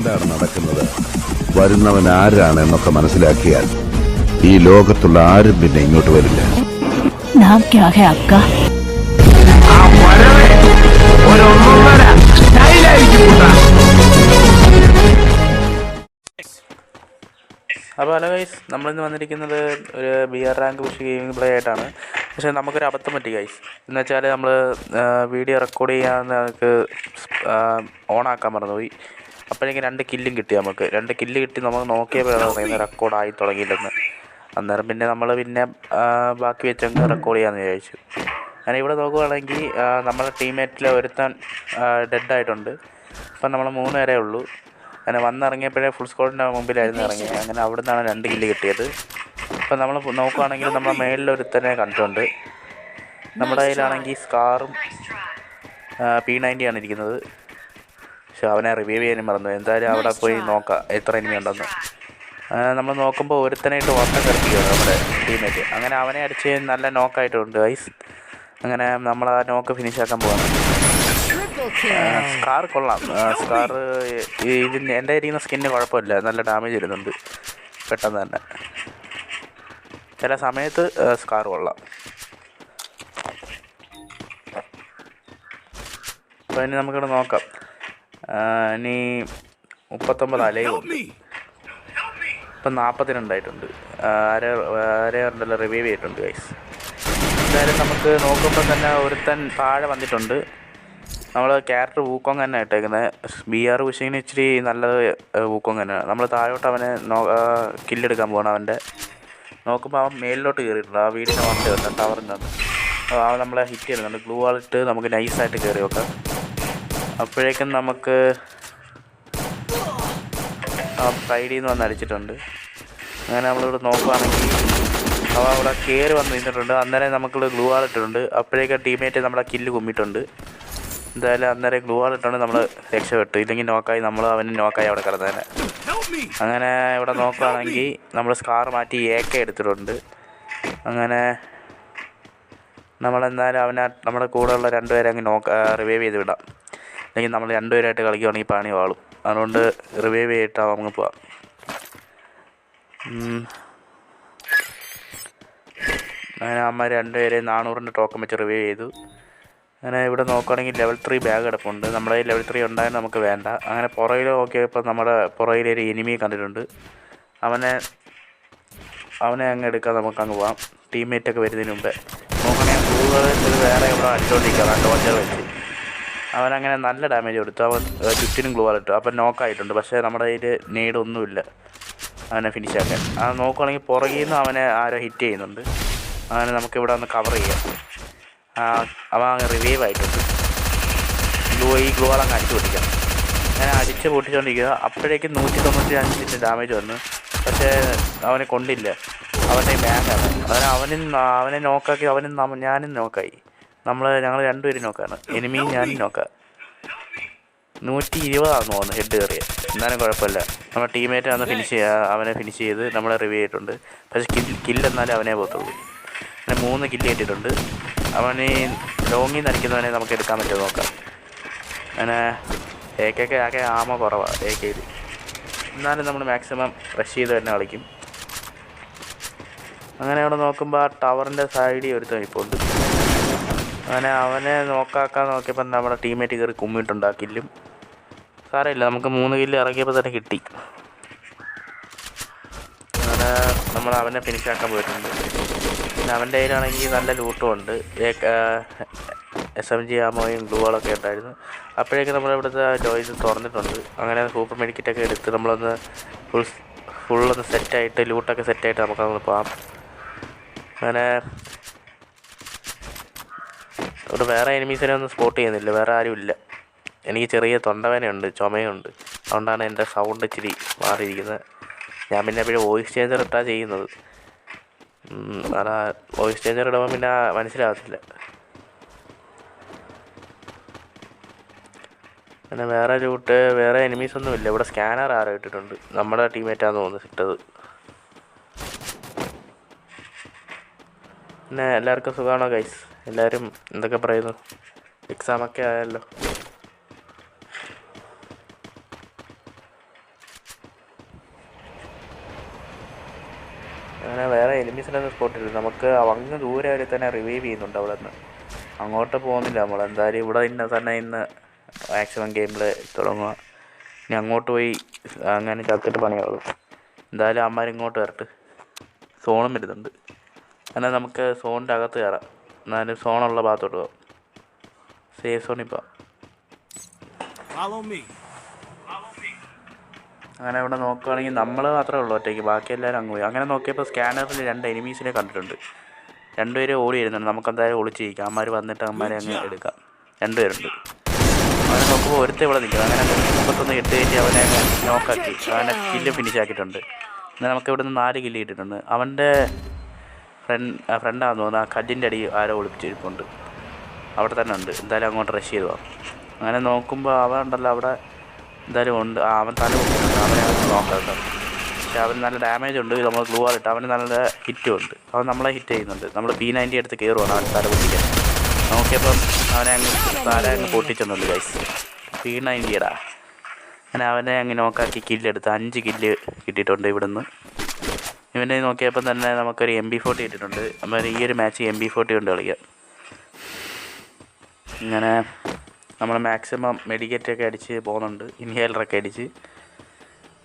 എന്താണ് നടക്കുന്നത്? വരുന്നവൻ ആരാണ് എന്നൊക്കെ മനസ്സിലാക്കിയാൽ ഈ ലോകത്തുള്ള ആരും പിന്നെ ഇങ്ങോട്ട് വരില്ല. നാം അപ്പോൾ ഹലോ ഗൈസ് നമ്മളിന്ന് വന്നിരിക്കുന്നത് ഒരു B R rank push gaming play ആയിട്ടാണ്. പക്ഷേ നമുക്കൊരു അബദ്ധം പറ്റി ഗൈസ്. എന്ന് വെച്ചാൽ നമ്മൾ വീഡിയോ റെക്കോർഡ് ചെയ്യാൻ നമുക്ക് ഓണാക്കാൻ മറന്നുപോയി. അപ്പോഴേക്കും രണ്ട് കില്ലും കിട്ടി നമുക്ക്. രണ്ട് കില്ല് കിട്ടി നമുക്ക് നോക്കിയപ്പോഴാണ് പറയുന്നത് റെക്കോർഡായി തുടങ്ങിയില്ലെന്ന്. അന്നേരം പിന്നെ നമ്മൾ പിന്നെ ബാക്കി വെച്ചങ്ങ് റെക്കോർഡ് ചെയ്യാമെന്ന് വിചാരിച്ചു. അങ്ങനെ ഇവിടെ നോക്കുകയാണെങ്കിൽ നമ്മുടെ ടീംമേറ്റിൽ ഒരുത്തൻ ഡെഡായിട്ടുണ്ട് അപ്പം നമ്മൾ മൂന്ന് പേരേ ഉള്ളൂ. അങ്ങനെ വന്നിറങ്ങിയപ്പോഴേ ഫുൾ സ്കോഡിന്റെ മുമ്പിലായിരുന്നു ഇറങ്ങിയത്. അങ്ങനെ അവിടെ നിന്നാണ് രണ്ട് കില്ല് കിട്ടിയത്. ഇപ്പം നമ്മൾ നോക്കുകയാണെങ്കിൽ നമ്മുടെ മേളിൽ ഒരുത്തനെ കണ്ടിട്ടുണ്ട്. നമ്മുടെ കയ്യിലാണെങ്കിൽ സ്കാറും പി നയന്റി ആണ് ഇരിക്കുന്നത്. പക്ഷെ അവനെ റിവൈവ് ചെയ്യാനും മറന്നു. എന്തായാലും അവിടെ പോയി നോക്കാം എത്ര എനിമി ഉണ്ടെന്ന്. അങ്ങനെ നമ്മൾ നോക്കുമ്പോൾ ഒരുത്തനായിട്ട് ഓട്ടം കിടക്കുകയാണ് നമ്മുടെ ടീമേറ്റ് അങ്ങനെ അവനെ അടിച്ച് നല്ല നോക്കായിട്ടുണ്ട് ഐസ് അങ്ങനെ നമ്മൾ ആ നോക്ക് ഫിനിഷ് ആക്കാൻ പോവാണ്. സ്കാർ കൊള്ളാം. സ്കാർ ഇതിന് എന്റെ ഇരിക്കുന്ന സ്കിന്നിന് കുഴപ്പമില്ല. നല്ല ഡാമേജ് വരുന്നുണ്ട്. പെട്ടെന്ന് തന്നെ. ചില സമയത്ത് സ്കാർ കൊള്ളാം. അപ്പോൾ ഇനി നമുക്കിവിടെ നോക്കാം. ഇനി മുപ്പത്തൊമ്പത് അല്ലേ ഉണ്ട് ഇപ്പം നാൽപ്പത്തിരണ്ടായിട്ടുണ്ട് ആരെ ആരെ ഉണ്ടല്ലോ റിവൈവ് ചെയ്തിട്ടുണ്ട് ഗൈസ് എന്തായാലും നമുക്ക് നോക്കുമ്പോൾ തന്നെ ഒരുത്തൻ താഴെ വന്നിട്ടുണ്ട്. നമ്മൾ ക്യാരക്ടർ വൂക്കോങ് തന്നെ ഇട്ടേക്കുന്നത് ബി ആർ വിഷിങ്ങിന് ഇച്ചിരി നല്ലത് വൂക്കോങ് തന്നെയാണ് നമ്മൾ താഴോട്ട് അവനെ നോ കില്ലെടുക്കാൻ പോകണം അവന്റെ നോക്കുമ്പോൾ അവൻ മേലിലോട്ട് കയറിയിട്ടുണ്ട് ആ വീടിന്റെ വണ്ടി വന്നു ടവറിന്റെ വന്ന് അവൻ നമ്മളെ ഹിറ്റ് ചെയ്യുന്നുണ്ട്. ഗ്ലൂ വാളിട്ട് നമുക്ക് നൈസായിട്ട് കയറി വെക്കാം അപ്പോഴേക്കും നമുക്ക് ആ സൈഡിൽ നിന്ന് വന്ന് അടിച്ചിട്ടുണ്ട്. അങ്ങനെ നമ്മളിവിടെ നോക്കുകയാണെങ്കിൽ അവ അവിടെ കയറി വന്ന് നിന്നിട്ടുണ്ട്. അന്നേരം നമുക്കിവിടെ ഗ്ലൂ വാൾ ഇട്ടിട്ടുണ്ട്. അപ്പോഴേക്കും ടീമേറ്റ് നമ്മളെ കില്ല് കുമ്മിട്ടുണ്ട് എന്തായാലും അന്നേരം ഗ്ലൂ വാൾ ഇട്ടുകൊണ്ട് നമ്മൾ രക്ഷപ്പെട്ടു. ഇല്ലെങ്കിൽ നോക്കായി നമ്മൾ അവന് നോക്കായി അവിടെ കിടന്നേനെ. അങ്ങനെ ഇവിടെ നോക്കുകയാണെങ്കിൽ നമ്മൾ സ്കാർ മാറ്റി എ കെ എടുത്തിട്ടുണ്ട്. അങ്ങനെ നമ്മളെന്തായാലും അവനെ നമ്മുടെ കൂടെയുള്ള രണ്ടുപേരെ അങ്ങ് നോക്ക റിവൈവ് ചെയ്ത് വിടാം. അല്ലെങ്കിൽ നമ്മൾ രണ്ടുപേരായിട്ട് കളിക്കുകയാണെങ്കിൽ പണി വാളും. അതുകൊണ്ട് റിവൈവ് ചെയ്തിട്ട് നമുക്ക് പോവാം. അങ്ങനെ അമ്മ രണ്ടുപേരെ നാനൂറിന്റെ ടോക്കൺ വെച്ച് റിവൈവ് ചെയ്തു. അങ്ങനെ ഇവിടെ നോക്കുകയാണെങ്കിൽ ലെവൽ ത്രീ ബാഗ് കിടപ്പുണ്ട്. നമ്മുടെ ലെവൽ ത്രീ ഉണ്ടായാലും നമുക്ക് വേണ്ട. അങ്ങനെ പുറകിൽ നോക്കിയപ്പോൾ നമ്മുടെ പുറകിലൊരു എനിമിയെ കണ്ടിട്ടുണ്ട്. അവനെ അവനെ അങ്ങ് എടുക്കാൻ നമുക്ക് അങ്ങ് പോവാം. ടീംമേറ്റ് ഒക്കെ വരുന്നതിന് മുമ്പേ. നോക്കണേ വേറെ ഇവിടെ അടിച്ചോണ്ടിരിക്കുക ഡോഞ്ചർ വെച്ച് അവനങ്ങനെ നല്ല ഡാമേജ് കൊടുത്തു. അവൻ ചുറ്റിനും ഗ്ലൂ ഇട്ടു അപ്പം നോക്കായിട്ടുണ്ട് പക്ഷേ നമ്മുടെ കയ്യിൽ നേടൊന്നുമില്ല അവനെ ഫിനിഷ് ആക്കാൻ. അത് നോക്കുകയാണെങ്കിൽ പുറകിൽ നിന്ന് അവനെ ആരോ ഹിറ്റ് ചെയ്യുന്നുണ്ട്. അങ്ങനെ നമുക്കിവിടെ ഒന്ന് കവർ ചെയ്യാം. അവൻ അങ്ങ് റിവൈവ് ആയിട്ടുണ്ട്. ഗ്ലൂ ഈ ഗ്ലൂ അങ്ങ് അടിച്ചു പൊട്ടിക്കാം. അങ്ങനെ അടിച്ച് പൊട്ടിച്ചുകൊണ്ടിരിക്കുക അപ്പോഴേക്കും നൂറ്റി തൊണ്ണൂറ്റി അഞ്ചിന്റെ ഡാമേജ് വന്നു. പക്ഷേ അവനെ കൊണ്ടില്ല. അവന്റെ ബാങ്കാണ് അവൻ അവനും അവനെ നോക്കാക്കി അവനും ഞാനും നോക്കായി നമ്മൾ ഞങ്ങൾ രണ്ടുപേരും നോക്കാണ്. എനിമിയും ഞാനും നോക്കാം. നൂറ്റി ഇരുപതാണെന്ന് തോന്നുന്നു ഹെഡ് കയറിയ. എന്നാലും കുഴപ്പമില്ല. നമ്മുടെ ടീമേറ്റ് അന്ന് ഫിനിഷ് ചെയ്യുക അവനെ ഫിനിഷ് ചെയ്ത് നമ്മളെ റിവ്യൂ ചെയ്തിട്ടുണ്ട്. പക്ഷേ കിൽ കില്ല് എന്നാലേ അവനെ പോകത്തുള്ളൂ. അങ്ങനെ മൂന്ന് കില്ല് കിട്ടിയിട്ടുണ്ട്. അവനെ ലോങ്ങിൽ നിന്ന് അടിക്കുന്നവനെ നമുക്ക് എടുക്കാൻ പറ്റുമോ നോക്കാം. അങ്ങനെ എ ആകെ ആമ കുറവാണ് എ കെയിൽ എന്നാലും നമ്മൾ മാക്സിമം റഷ് ചെയ്ത് തന്നെ കളിക്കും. അങ്ങനെ അവിടെ നോക്കുമ്പോൾ ആ ടവറിന്റെ സൈഡിൽ ഒരുത്തം ഇപ്പോൾ ഉണ്ട് അങ്ങനെ അവനെ നോക്കാക്കാൻ നോക്കിയപ്പോൾ നമ്മുടെ ടീമേറ്റ് കയറി കുമ്മിട്ടുണ്ടാക്കില്ലും. കില്ലും സാരമില്ല നമുക്ക് മൂന്ന് കില്ല് ഇറങ്ങിയപ്പോൾ തന്നെ കിട്ടി. അങ്ങനെ നമ്മൾ അവനെ ഫിനിഷ് ആക്കാൻ പോയിട്ടുണ്ട്. പിന്നെ അവന്റെ കയ്യിലാണെങ്കിൽ നല്ല ലൂട്ടും ഉണ്ട്. എസ് എം ജി ആമോയും ഗ്ലൂകളൊക്കെ ഉണ്ടായിരുന്നു. അപ്പോഴേക്കും നമ്മളിവിടുത്തെ ജോയിസ് തുറന്നിട്ടുണ്ട്. അങ്ങനെ സൂപ്പർ മെഡിക്കറ്റൊക്കെ എടുത്ത് നമ്മളൊന്ന് ഫുൾ ഫുള്ളൊന്ന് സെറ്റായിട്ട് ലൂട്ടൊക്കെ സെറ്റായിട്ട് നമുക്കങ്ങ് പോകാം അങ്ങനെ ഇവിടെ വേറെ എനിമീസിനെ ഒന്നും സ്പോട്ട് ചെയ്യുന്നില്ല. വേറെ ആരും ഇല്ല. എനിക്ക് ചെറിയ തൊണ്ടവേനയുണ്ട് ചുമയുണ്ട്. അതുകൊണ്ടാണ് എന്റെ സൗണ്ട് ഇച്ചിരി മാറിയിരിക്കുന്നത്. ഞാൻ പിന്നെ എപ്പോഴും വോയിസ് ചേഞ്ചർ ഇട്ടാണ് ചെയ്യുന്നത്. അതാ വോയിസ് ചേഞ്ചർ ഇടുമ്പോൾ പിന്നെ മനസ്സിലാകത്തില്ല. പിന്നെ വേറെ ലൂട്ട് വേറെ എനിമീസ് ഒന്നും ഇല്ല. ഇവിടെ സ്കാനർ ആരോ ഇട്ടിട്ടുണ്ട്. നമ്മുടെ ടീമേറ്റാന്ന് തോന്നുന്നു ഇട്ടത്. പിന്നെ എല്ലാവർക്കും സുഖമാണോ ഗൈസ് എല്ലാവരും എന്തൊക്കെ പറയുന്നു? എക്സാമൊക്കെ ആയല്ലോ. അങ്ങനെ വേറെ എലിമിസിന്റെ സ്പോട്ട് ഇല്ല. നമുക്ക് അങ്ങ് ദൂരെ വരെ തന്നെ റിവൈവ് ചെയ്യുന്നുണ്ട് അവിടെ നിന്ന് അങ്ങോട്ട് പോകുന്നില്ല നമ്മൾ എന്തായാലും ഇവിടെ ഇന്ന തന്നെ ഇന്ന് മാക്സിമം ഗെയിമിൽ തുടങ്ങുക. ഇനി അങ്ങോട്ട് പോയി അങ്ങനെ ചത്തിട്ട് പണിയാവുള്ളൂ. എന്തായാലും അമ്മമാരിങ്ങോട്ട് വരട്ട്. സോണും വരുന്നുണ്ട്. അങ്ങനെ നമുക്ക് സോണിന്റെ അകത്ത് കയറാം എന്നാലും സോണുള്ള ഭാഗത്തോട്ട് പോകാം. സേഫ് സോണിൽ പോവാം. അങ്ങനെ ഇവിടെ നോക്കുകയാണെങ്കിൽ നമ്മൾ മാത്രമേ ഉള്ളൂ ഒറ്റയ്ക്ക്. ബാക്കി എല്ലാവരും അങ്ങ് പോയി. അങ്ങനെ നോക്കിയപ്പോൾ സ്കാനറിൽ രണ്ട് എനിമീസിനെ കണ്ടിട്ടുണ്ട്. രണ്ടുപേരും ഓടി വരുന്നുണ്ട്. നമുക്ക് എന്തായാലും ഒളിച്ചിരിക്കാം. അമ്മമാർ വന്നിട്ട് അമ്മമാരെ അങ്ങ് എടുക്കാം. രണ്ടുപേരുണ്ട്. അവനെ നോക്കുമ്പോൾ ഒരുത്തേ ഇവിടെ നിൽക്കും അങ്ങനെ മുപ്പത്തൊന്ന് എട്ട് കയറ്റി അവനെ നോക്കാക്കി അവനെ കില്ല് ഫിനിഷ് ആക്കിയിട്ടുണ്ട്. എന്നാൽ നമുക്ക് ഇവിടെ നിന്ന് നാല് കില്ല് കിട്ടിയിട്ടുണ്ട്. അവന്റെ ഫ്രണ്ട് ഫ്രണ്ടാണെന്ന് തോന്നുന്നു ആ കല്ലിന്റെ അടി ആരോ ഒളിപ്പിച്ചിരിപ്പുണ്ട്. അവിടെ തന്നെ ഉണ്ട്. എന്തായാലും അങ്ങോട്ട് റഷ് ചെയ്തു പോകാം. അങ്ങനെ നോക്കുമ്പോൾ അവൻ ഉണ്ടല്ലോ അവിടെ എന്തായാലും ഉണ്ട്. അവൻ തല അവനെ നോക്കാം പക്ഷേ അവന് നല്ല ഡാമേജ് ഉണ്ട്. നമ്മൾ ഗ്ലൂ ആളിട്ട് അവന് നല്ല ഹിറ്റും ഉണ്ട്. അവൻ നമ്മളെ ഹിറ്റ് ചെയ്യുന്നുണ്ട്. നമ്മൾ പി നയന്റി എടുത്ത് കയറുവാണ് അവൻ തല പൊട്ടിക്കാൻ. നോക്കിയപ്പം അവനെ അങ്ങ് തല അങ്ങ് പൊട്ടിച്ചെന്നുണ്ട് ഗൈസ് പി നയന്റിയടാ അങ്ങനെ അവനെ അങ്ങ് നോക്കാക്കി കില്ലെടുത്ത് അഞ്ച് കില്ല് കിട്ടിയിട്ടുണ്ട് ഇവിടുന്ന്. ഇവനെ നോക്കിയപ്പോൾ തന്നെ നമുക്കൊരു എം ബി ഫോർട്ടി കിട്ടിയിട്ടുണ്ട്. അപ്പോൾ ഈ ഒരു മാച്ച് എം ബി ഫോർട്ടി കൊണ്ട് കളിക്കാം. ഇങ്ങനെ നമ്മൾ മാക്സിമം മെഡിക്കറ്റൊക്കെ അടിച്ച് പോകുന്നുണ്ട്. ഇൻഹേലറൊക്കെ അടിച്ച്.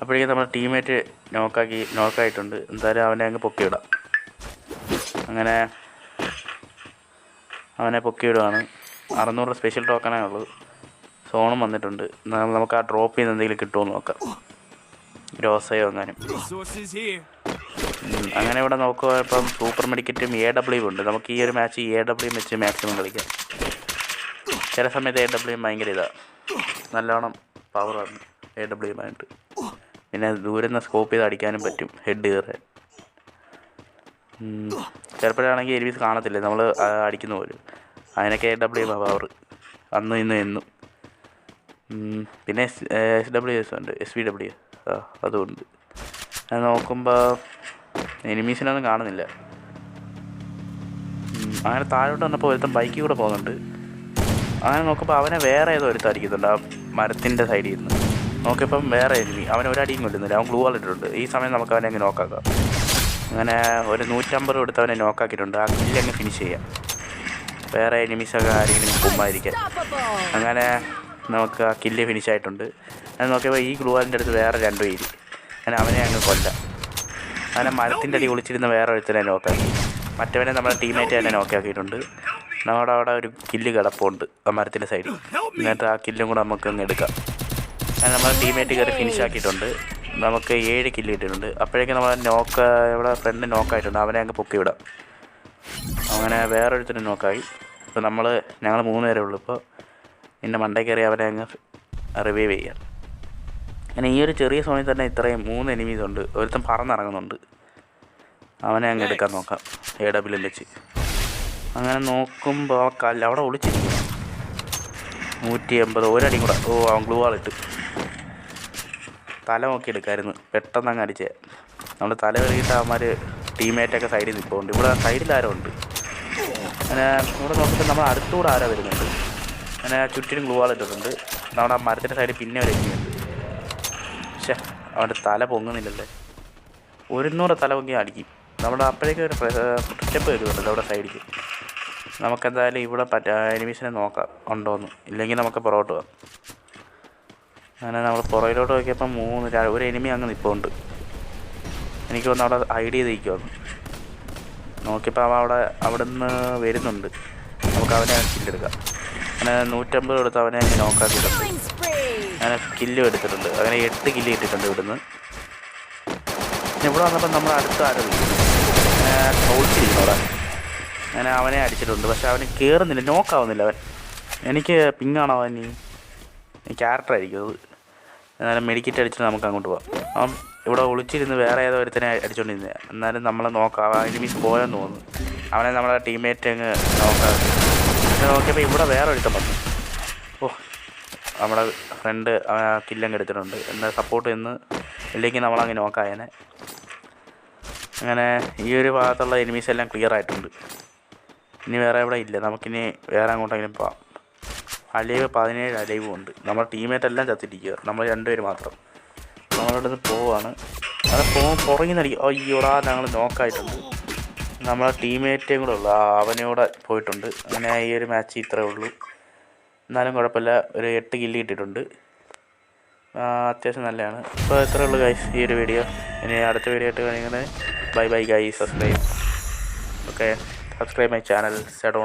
അപ്പോഴേക്കും നമ്മുടെ ടീമേറ്റ് നോക്കാക്കി നോക്കായിട്ടുണ്ട് എന്തായാലും അവനെ അങ്ങ് പൊക്കി വിടാം അങ്ങനെ അവനെ പൊക്കി വിടുവാണ് അറുന്നൂറ് സ്പെഷ്യൽ ടോക്കണേ ഉള്ളൂ സോണും വന്നിട്ടുണ്ട്. നമുക്ക് ആ ഡ്രോപ്പ് ചെയ്യുന്ന എന്തെങ്കിലും കിട്ടുമോ നോക്കാം. രോസയോ എങ്ങാനും. അങ്ങനെ ഇവിടെ നോക്കുക ഇപ്പം സൂപ്പർ മെഡിക്കറ്റും എ ഡബ്ല്യു ഉണ്ട്. നമുക്ക് ഈ ഒരു മാച്ച് എ ഡബ്ല്യു വെച്ച് മാക്സിമം കളിക്കാം. ചില സമയത്ത് എ ഡബ്ല്യു ഭയങ്കര ഇതാണ് നല്ലോണം പവറാണ് എ ഡബ്ല്യു ആയിട്ട് പിന്നെ ദൂരെ നിന്ന് സ്കോപ്പ് ചെയ്ത് അടിക്കാനും പറ്റും ഹെഡ് കയറാൻ. ചിലപ്പോഴാണെങ്കിൽ എരിവീസ് കാണത്തില്ല? നമ്മൾ അടിക്കുന്ന പോലും. അതിനൊക്കെ എ ഡബ്ല്യു പവർ അന്നും ഇന്നും എന്നും. പിന്നെ എസ് എസ് ഡബ്ല്യു എസ് ഉണ്ട്. എസ് വി ഡബ്ല്യു ആ അതുമുണ്ട് അത് നോക്കുമ്പോൾ എനിമീസിനൊന്നും കാണുന്നില്ല. അങ്ങനെ താഴോട്ട് വന്നപ്പോൾ ഒരുത്തൻ ബൈക്കിൽ കൂടെ പോകുന്നുണ്ട്. അങ്ങനെ നോക്കുമ്പോൾ അവനെ വേറെ ഏതോ ഒരുത്തായിരിക്കുന്നുണ്ട് ആ മരത്തിന്റെ സൈഡിൽ നിന്ന്. നോക്കിയപ്പം വേറെ എനിമി അവൻ ഒരടിയും കൊല്ലുന്നില്ല അവൻ ഗ്ലൂ ഇട്ടിട്ടുണ്ട് ഈ സമയം നമുക്ക് അവനെ അങ്ങ് നോക്കാക്കാം അങ്ങനെ ഒരു നൂറ്റമ്പത് കൊടുത്ത് അവനെ നോക്കാക്കിയിട്ടുണ്ട് ആ കില്ല് അങ്ങ് ഫിനിഷ് ചെയ്യാം. വേറെ എനിമീസൊക്കെ ആരെങ്കിലും കുമ്മായിരിക്കാൻ അങ്ങനെ നമുക്ക് ആ കില്ല് ഫിനിഷ് ആയിട്ടുണ്ട്. അത് നോക്കിയപ്പോൾ ഈ ഗ്ലൂ അടുത്ത് വേറെ രണ്ട് പേര്. അങ്ങനെ അവനെ അങ്ങ് കൊല്ലാം അങ്ങനെ മരത്തിന്റെ അടി ഒളിച്ചിരുന്ന വേറെ ഒരുത്തനെ നോക്കാക്കി മറ്റവനെ നമ്മുടെ ടീമേറ്റ് തന്നെ നോക്കാക്കിയിട്ടുണ്ട് നമ്മുടെ അവിടെ ഒരു കില്ല് കിടപ്പുണ്ട് ആ മരത്തിന്റെ സൈഡിൽ എന്നിട്ട് ആ കില്ലും കൂടെ നമുക്ക് അങ്ങ് എടുക്കാം. അങ്ങനെ നമ്മുടെ ടീമേറ്റ് കയറി ഫിനിഷ് ആക്കിയിട്ടുണ്ട്. നമുക്ക് ഏഴ് കില്ല് കിട്ടിയിട്ടുണ്ട്. അപ്പോഴേക്കും നമ്മുടെ നോക്ക് ഇവിടെ ഫ്രണ്ട് നോക്കായിട്ടുണ്ട് അവനെ അങ്ങ് പൊക്കി വിടാം. അങ്ങനെ വേറൊരുത്തരും നോക്കായി ഇപ്പോൾ നമ്മൾ ഞങ്ങൾ മൂന്ന് പേരേ ഉള്ളൂ. ഇപ്പോൾ പിന്നെ മണ്ടേ കയറി അവനെ അങ്ങ് റിവൈവ് ചെയ്യാം. അങ്ങനെ ഈ ഒരു ചെറിയ സമയത്ത് തന്നെ ഇത്രയും മൂന്ന് എനിമീസ് ഉണ്ട്. ഒരുത്തൻ പറന്നിറങ്ങുന്നുണ്ട്. അവനെ അങ്ങ് എടുക്കാൻ നോക്കാം. എ ഡബ്ല്യു വെച്ച്. അങ്ങനെ നോക്കുമ്പോൾ ആ കല്ല് അവിടെ ഒളിച്ചിരിക്കും നൂറ്റി എൺപത് ഒരടി കൂടെ. ഓ അവൻ ഗ്ലൂ വാളിട്ട് തല നോക്കി എടുക്കായിരുന്നു. പെട്ടെന്ന് അങ്ങ് അടിച്ചേ. നമ്മൾ തല കഴുകിയിട്ട് അവന്മാർ ടീമേറ്റൊക്കെ സൈഡിൽ നിൽപ്പുണ്ട് ഇവിടെ സൈഡിൽ ആരോ ഉണ്ട്. അങ്ങനെ ഇവിടെ നോക്കിയിട്ട് നമ്മൾ അടുത്തുകൂടെ ആരോ വരുന്നുണ്ട് അങ്ങനെ ചുറ്റിനും ഗ്ലൂ വാൾ ഇട്ടിട്ടുണ്ട്. നമ്മുടെ ആ മരത്തിന്റെ സൈഡിൽ പിന്നെ ഒരു പക്ഷേ അവന്റെ തല പൊങ്ങുന്നില്ലല്ലേ? ഒരുന്നൂറ് തല പൊങ്ങി അടിക്കും. നമ്മുടെ അപ്പോഴേക്കും ഒരു സ്റ്റെപ്പ് വരുന്നുണ്ടല്ലോ അവിടെ സൈഡിൽ നമുക്കെന്തായാലും ഇവിടെ പറ്റ എനിമീസിനെ നോക്കാം ഉണ്ടോന്ന്. ഇല്ലെങ്കിൽ നമുക്ക് പുറകോട്ട് പോകാം. അങ്ങനെ നമ്മൾ പുറകിലോട്ട് നോക്കിയപ്പോൾ മൂന്ന് ഒരു എനിമി അങ്ങ് നിൽപ്പുണ്ട് എനിക്ക് ഒന്ന് അവിടെ ഐഡിയ ചെയ്തിരിക്കുമെന്ന് നോക്കിയപ്പോൾ അവൻ അവിടെ അവിടെ നിന്ന് വരുന്നുണ്ട്. നമുക്ക് അവനെ കില്ലെടുക്കാം അങ്ങനെ നൂറ്റമ്പത് കൊടുത്ത് അവനെ അങ്ങ് അങ്ങനെ കില്ലും എടുത്തിട്ടുണ്ട്. അങ്ങനെ എട്ട് കില്ല് കിട്ടിയിട്ടുണ്ട് ഇവിടുന്ന്. ഇവിടെ വന്നപ്പോൾ നമ്മൾ അടുത്ത ആരോ ഓടിച്ചിരിക്കുന്നു അവിടെ. അങ്ങനെ അവനെ അടിച്ചിട്ടുണ്ട്. പക്ഷെ അവന് കയറുന്നില്ല നോക്കാവുന്നില്ല അവൻ. എനിക്ക് പിങ്ങാണോ അവൻ ക്യാരക്ടർ ആയിരിക്കും അത്. എന്നാലും മെഡിക്കറ്റ് അടിച്ചിട്ട് നമുക്ക് അങ്ങോട്ട് പോവാം. അവൻ ഇവിടെ ഒളിച്ചിരുന്ന് വേറെ ഏതോ ഒരുത്തനെ അടിച്ചോണ്ടിരുന്നത് എന്നാലും നമ്മളെ നോക്കാം എനിമീസ് പോയെന്ന് തോന്നുന്നു. അവനെ നമ്മളെ ടീമേറ്റ് അങ്ങ് നോക്കാം നോക്കിയപ്പോൾ ഇവിടെ വേറെ ഒരുത്തം വന്നു. നമ്മുടെ ഫ്രണ്ട് കില്ലങ്ങ് എടുത്തിട്ടുണ്ട്. എന്താ സപ്പോർട്ട് ചെയ്യുന്നു ഇല്ലെങ്കിൽ നമ്മളങ്ങ് നോക്കായനെ അങ്ങനെ ഈ ഒരു ഭാഗത്തുള്ള എനിമീസ് എല്ലാം ക്ലിയർ ആയിട്ടുണ്ട്. ഇനി വേറെ എവിടെ ഇല്ല. നമുക്കിനി വേറെ അങ്ങോട്ടെങ്കിലും പോവാം. അലൈവ് പതിനേഴ് അലൈവ് ഉണ്ട്. നമ്മുടെ ടീമേറ്റ് എല്ലാം ചത്തിരിക്കുക നമ്മൾ രണ്ടുപേര് മാത്രം. നമ്മളിവിടെ നിന്ന് പോവാണ്. അത് പോ പുറകിൽ നിന്ന് അടിക്കും. അയ്യോടാ ഞങ്ങൾ നോക്കായിട്ടുണ്ട് നമ്മളെ ടീമേറ്റേയും കൂടെ ഉള്ളു. അവനൂടെ പോയിട്ടുണ്ട്. അങ്ങനെ ഈ ഒരു മാച്ച് ഇത്രേ ഉള്ളൂ. എന്നാലും കുഴപ്പമില്ല. ഒരു എട്ട് കില്ല് കിട്ടിയിട്ടുണ്ട്. അത്യാവശ്യം നല്ലതാണ്. അപ്പോൾ എത്ര ഉള്ളൂ ഗൈസ് ഈ ഒരു വീഡിയോ ഇനി അടുത്ത വീഡിയോ ആയിട്ട് കഴിഞ്ഞാൽ bye bye guys subscribe okay subscribe my channel സെഡോൺ